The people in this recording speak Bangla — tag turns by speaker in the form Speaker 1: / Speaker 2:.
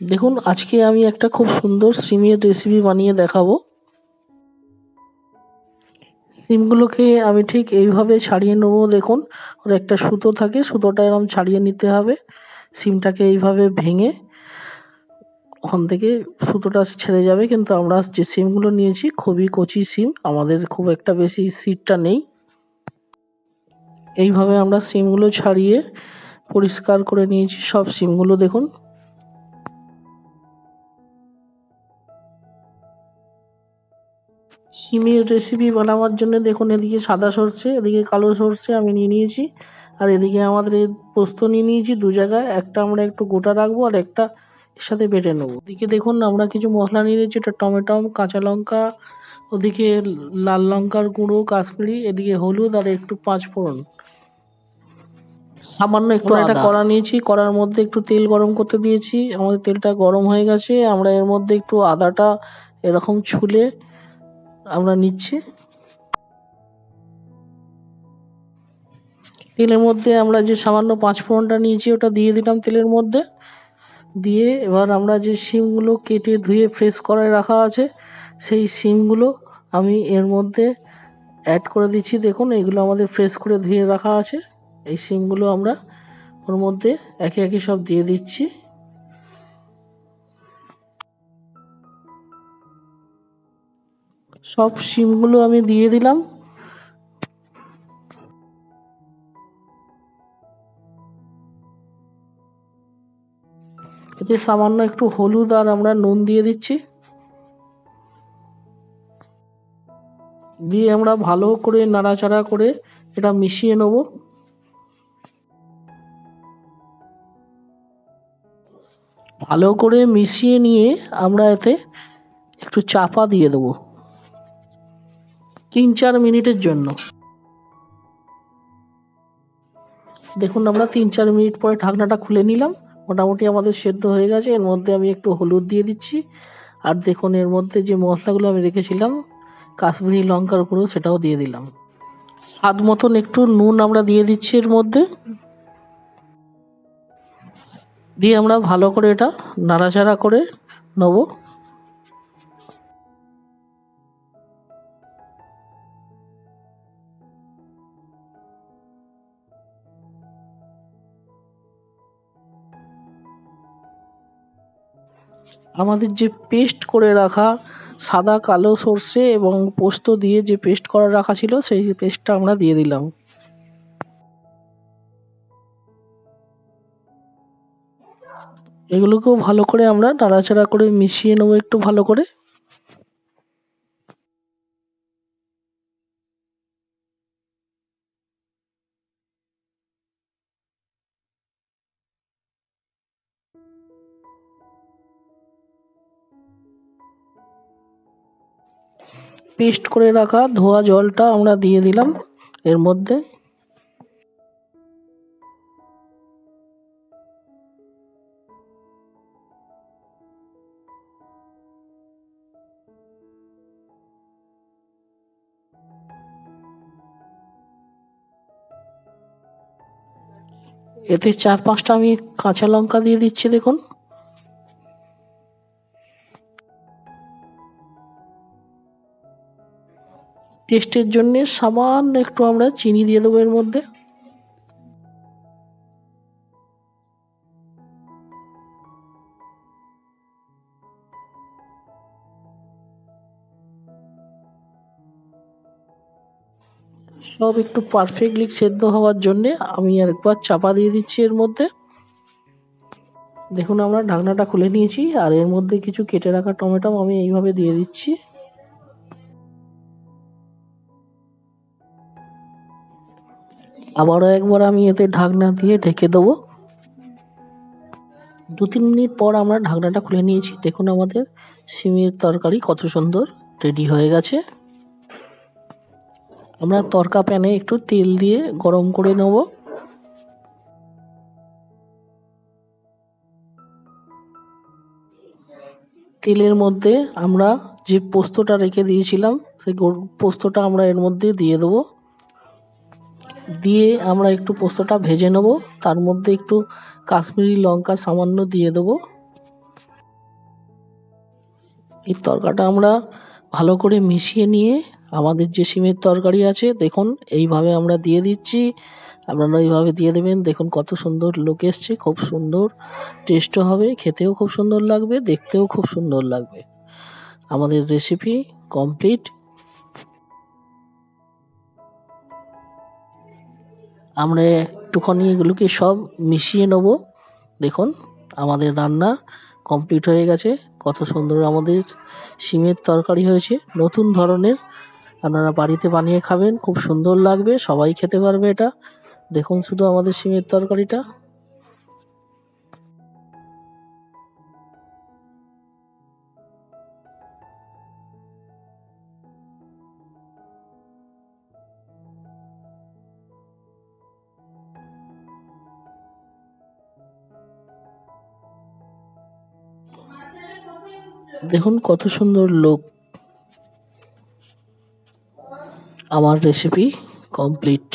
Speaker 1: দেখুন, আজকে আমি একটা খুব সুন্দর সিমের রেসিপি বানিয়ে দেখাবো। সিমগুলোকে আমি ঠিক এইভাবে ছাড়িয়ে নেব, দেখুন। ওর একটা সুতো থাকে, সুতোটা এরকম ছাড়িয়ে নিতে হবে। সিমটাকে এইভাবে ভেঙে ওখান থেকে সুতোটা ছেড়ে যাবে, কিন্তু আমরা যে সিমগুলো নিয়েছি, খুবই কচি সিম, আমাদের খুব একটা বেশি সিটটা নেই। এইভাবে আমরা সিমগুলো ছাড়িয়ে পরিষ্কার করে নিয়েছি, সব সিমগুলো দেখুন। সিমের রেসিপি বানাবার জন্য দেখুন এদিকে সাদা সর্ষে এদিকে কালো সর্ষে আমি নিয়ে নিয়েছি। আর এদিকে আমাদের পোস্ত নিয়ে নিয়েছি দু জায়গায়। একটা আমরা একটু গোটা রাখব আর একটা এর সাথে বেটে নেব। এদিকে দেখুন আমরা কিছু মশলা নিয়ে নিয়েছি এটা টমেটো কাঁচা লঙ্কা ওদিকে লাল লঙ্কার গুঁড়ো কাশ্মীরি এদিকে হলুদ আর একটু পাঁচ ফোড়ন সামান্য একটু একটা কড়া নিয়েছি কড়ার মধ্যে একটু তেল গরম করতে দিয়েছি। আমাদের তেলটা গরম হয়ে গেছে আমরা এর মধ্যে একটু আদাটা এরকম ছুলে আমরা নিচ্ছি। তেলের মধ্যে আমরা যে সামান্য পাঁচ ফোড়নটা নিয়েছি, ওটা দিয়ে দিলাম তেলের মধ্যে। দিয়ে এবার আমরা যে শিমগুলো কেটে ধুয়ে ফ্রেশ করে রাখা আছে, সেই শিমগুলো আমি এর মধ্যে অ্যাড করে দিচ্ছি। দেখুন, এগুলো আমাদের ফ্রেশ করে ধুয়ে রাখা আছে। এই শিমগুলো আমরা ওর মধ্যে একে একে সব দিয়ে দিচ্ছি। সব শিমগুলো আমি দিয়ে দিলাম। এতে সামান্য একটু হলুদ আর আমরা নুন দিয়ে দিচ্ছি। দিয়ে আমরা ভালো করে নাড়াচাড়া করে এটা মিশিয়ে নেব। ভালো করে মিশিয়ে নিয়ে আমরা এতে একটু চাপা দিয়ে দেবো। তিন চার মিনিটের জন্য। দেখুন, আমরা তিন চার মিনিট পরে ঢাকনাটা খুলে নিলাম। মোটামুটি আমাদের সেদ্ধ হয়ে গেছে। এর মধ্যে আমি একটু হলুদ দিয়ে দিচ্ছি। আর দেখুন, এর মধ্যে যে মশলাগুলো আমি রেখেছিলাম, কাশ্মীরি লঙ্কার গুঁড়ো, সেটাও দিয়ে দিলাম। স্বাদ মতন একটু নুন আমরা দিয়ে দিচ্ছি এর মধ্যে। দিয়ে আমরা ভালো করে এটা নাড়াচাড়া করে নেব। আমাদের যে পেস্ট করে রাখা সাদা কালো সর্ষে এবং পোস্ত দিয়ে যে পেস্ট করা রাখা ছিল, সেই পেস্টটা আমরা দিয়ে দিলাম। এগুলোকেও ভালো করে আমরা নাড়াচাড়া করে মিশিয়ে নেব একটু ভালো করে। পেস্ট করে রাখা ধোয়া জলটা আমরা দিয়ে দিলাম এর মধ্যে। এতে চার পাঁচটা আমি কাঁচা লঙ্কা দিয়ে দিচ্ছি, দেখুন। টেস্টের জন্যে সামান্য একটু আমরা চিনি দিয়ে দেবো এর মধ্যে। সব একটু পারফেক্টলি সেদ্ধ হওয়ার জন্যে আমি আরেকবার চাপা দিয়ে দিচ্ছি এর মধ্যে। দেখুন আমরা ঢাকনাটা খুলে নিয়েছি আর এর মধ্যে কিছু কেটে রাখা টমেটো আমি এইভাবে দিয়ে দিচ্ছি। আবারও একবার আমি এতে ঢাকনা দিয়ে ঢেকে দেবো। দু তিন মিনিট পর আমরা ঢাকনাটা খুলে নিয়েছি। দেখুন আমাদের সিমের তরকারি কত সুন্দর রেডি হয়ে গেছে। আমরা তরকা প্যানে একটু তেল দিয়ে গরম করে নেব। তেলের মধ্যে আমরা যে পোস্তটা রেখে দিয়েছিলাম, সেই পোস্তটা আমরা এর মধ্যে দিয়ে দেবো। দিয়ে আমরা একটু পোস্তটা ভেজে নেব। তার মধ্যে একটু কাশ্মীরি লঙ্কা সামান্য দিয়ে দেবো। এই তরকাটা আমরা ভালো করে মিশিয়ে নিয়ে আমাদের যে সিমের তরকারি আছে, দেখুন, এইভাবে আমরা দিয়ে দিচ্ছি। আপনারা এইভাবে দিয়ে দেবেন, দেখুন কত সুন্দর লোক এসছে, খুব সুন্দর টেস্টও হবে, খেতেও খুব সুন্দর লাগবে, দেখতেও খুব সুন্দর লাগবে। আমাদের রেসিপি কমপ্লিট আমরা একটুখানি এগুলোকে সব মিশিয়ে নেব। দেখুন, আমাদের রান্না কমপ্লিট হয়ে গেছে। কত সুন্দর আমাদের সিমের তরকারি হয়েছে। নতুন ধরনের আপনারা বাড়িতে বানিয়ে খাবেন, খুব সুন্দর লাগবে, সবাই খেতে পারবে এটা। দেখুন শুধু আমাদের সিমের তরকারিটা। দেখুন কত সুন্দর লোক আমার রেসিপি কমপ্লিট